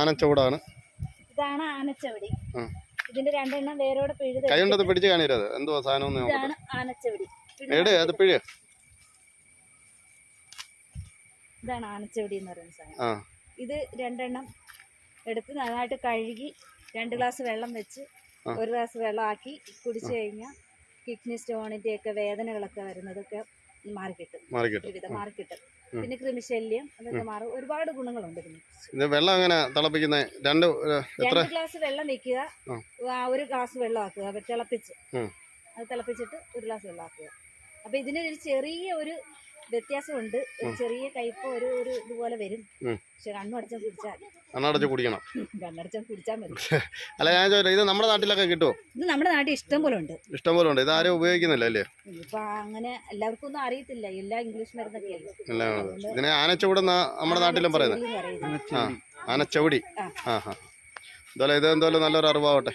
ആനച്ചൂടാണ് ഇതാണ് ആനച്ചവടി. ഇതിന്റെ രണ്ടെണ്ണം വേരോടെ പിഴുത് കൈ കൊണ്ടത് പിടിച്ച് കാണിരത് എന്തോ സാധനം ഇതാണ് ആനച്ചവടി. അത് പിഴ ഇതാണ് ആനച്ചവടി എന്ന് പറയുന്ന സാധനം. ഇത് രണ്ടെണ്ണം എടുത്ത് നന്നായിട്ട് കഴുകി രണ്ട് ഗ്ലാസ് വെള്ളം വെച്ച് ഒരു ഗ്ലാസ് വെള്ളം ആക്കി കുടിച്ചു കഴിഞ്ഞാൽ കിഡ്നി സ്റ്റോണിന്റെ ഒക്കെ വേദനകളൊക്കെ വരുന്നതൊക്കെ മാറിക്കിട്ടും. മാറിക്കിട്ടും. പിന്നെ കൃമിശല്യം അതൊക്കെ മാറും. ഒരുപാട് ഗുണങ്ങളുണ്ട് പിന്നെ ഇത് വെള്ളം അങ്ങനെ തിളപ്പിക്കുന്ന രണ്ട് രണ്ട് ഗ്ലാസ് വെള്ളം വെക്കുക ഒരു ഗ്ലാസ് വെള്ളം ആക്കുക തിളപ്പിച്ച്. അത് തിളപ്പിച്ചിട്ട് ഒരു ഗ്ലാസ് വെള്ളം ആക്കുക അപ്പൊ ഇതിനൊരു ചെറിയ ഒരു വ്യത്യാസമുണ്ട്. ഒരു ചെറിയ കയ്പ് ഒരു ഒരു ഇതുപോലെ വരും. പക്ഷെ കണ്ണടച്ചാൽ കുടിച്ചാൽ കണ്ണടച്ച് കുടിക്കണം. കണ്ണടച്ച കുടിച്ചാൽ മതി. അല്ല ഞാൻ ചോദിച്ചത് ഇത് നമ്മുടെ നാട്ടിലൊക്കെ കിട്ടുമോ ഇത് നമ്മുടെ നാട്ടിൽ ഇഷ്ടം പോലെ ഉണ്ട്. ഇഷ്ടംപോലെ ഉണ്ട്. ഇത് ആരും ഉപയോഗിക്കുന്നില്ല അല്ലേ? ഇപ്പൊ അങ്ങനെ എല്ലാവർക്കും ഒന്നും അറിയത്തില്ല. എല്ലാ ഇംഗ്ലീഷ് മരുന്നൊക്കെ ഇതിനെ നമ്മുടെ നാട്ടിലും പറയുന്നത്. ആ ആനച്ചവിടി. ആ. ഹാ എന്തായാലും ഇത് എന്തായാലും നല്ലൊരു അറിവാവട്ടെ.